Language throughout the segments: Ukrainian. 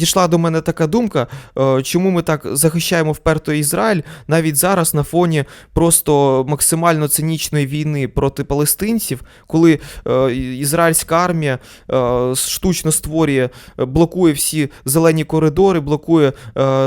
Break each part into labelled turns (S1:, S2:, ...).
S1: Дійшла до мене така думка, е, чому ми так захищаємо вперто Ізраїль навіть зараз на фоні просто максимально цинічної війни проти палестинців, коли е, ізраїльська армія е, штучно створює, блокує всі зелені коридори, блокує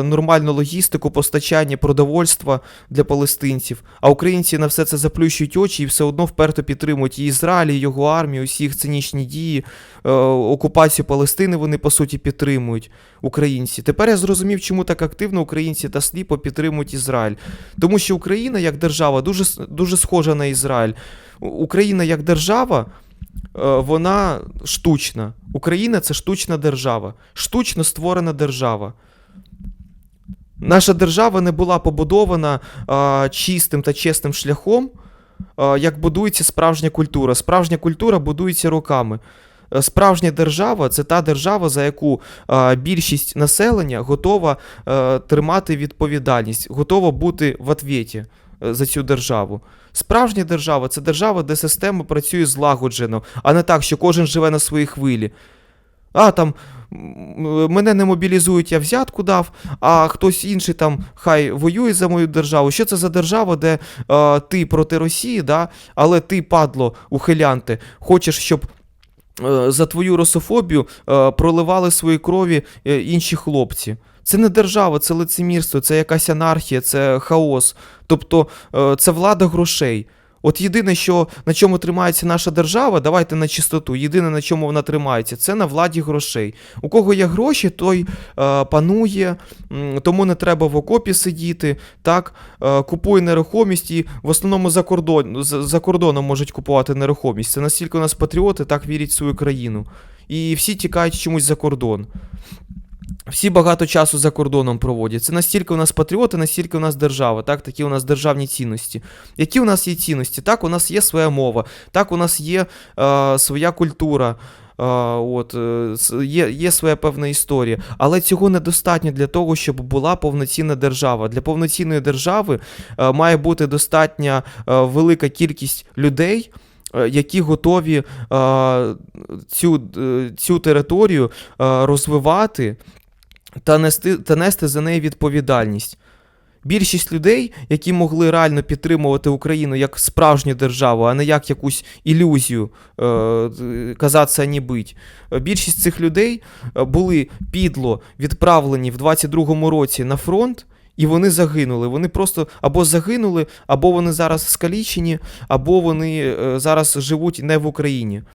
S1: нормальну логістику, постачання продовольства для палестинців. А українці на все це заплющують очі і все одно вперто підтримують і Ізраїль, і його армію, усі їх цинічні дії, окупацію Палестини вони по суті підтримують українці. Тепер я зрозумів, чому так активно українці та сліпо підтримують Ізраїль. Тому що Україна як держава дуже, дуже схожа на Ізраїль. Україна як держава. е, Вона штучна. Україна це штучна держава, штучно створена держава. Наша держава не була побудована а, чистим та чесним шляхом, а, як будується справжня культура. Справжня культура будується роками. Е, Справжня держава це та держава, за яку а, більшість населення готова е, тримати відповідальність, готова бути в отвєті е, за цю державу. Справжня держава це держава, де система працює злагоджено, а не так, що кожен живе на своїй хвилі. А там мене не мобілізують, я взятку дав, а хтось інший там хай воює за мою державу. Що це за держава, де е, ти проти Росії, да? але ти, падло, ухилянти, хочеш, щоб е, за твою русофобію е, проливали свої крові е, інші хлопці. Це не держава, це лицемірство, це якась анархія, це хаос. Тобто е, це влада грошей. От єдине, що на чому тримається наша держава, давайте на чистоту. Єдине, на чому вона тримається, це на владі грошей. У кого є гроші, той е, панує, тому не треба в окопі сидіти. Так, е, купує нерухомість і в основному за, кордон, за, кордоном можуть купувати нерухомість. Це настільки у нас патріоти так вірять в свою країну. І всі тікають чомусь за кордон. Всі багато часу за кордоном проводять. Це настільки у нас патріоти, настільки у нас держава, так, такі у нас державні цінності. Які у нас є цінності? Так, у нас є своя мова, так, у нас є е, своя культура. е, От, е, є, є своя певна історія, але цього недостатньо для того, щоб була повноцінна держава. Для повноцінної держави е, має бути достатня е, велика кількість людей, е, які готові е, цю, цю територію е, розвивати та нести, та нести за неї відповідальність. Більшість людей, які могли реально підтримувати Україну як справжню державу, а не як якусь ілюзію е, казатися не бить. е, Більшість цих людей е, були підло відправлені в 22-му році на фронт, і вони загинули. Вони просто або загинули, або вони зараз скалічені, або вони е, зараз живуть не в Україні.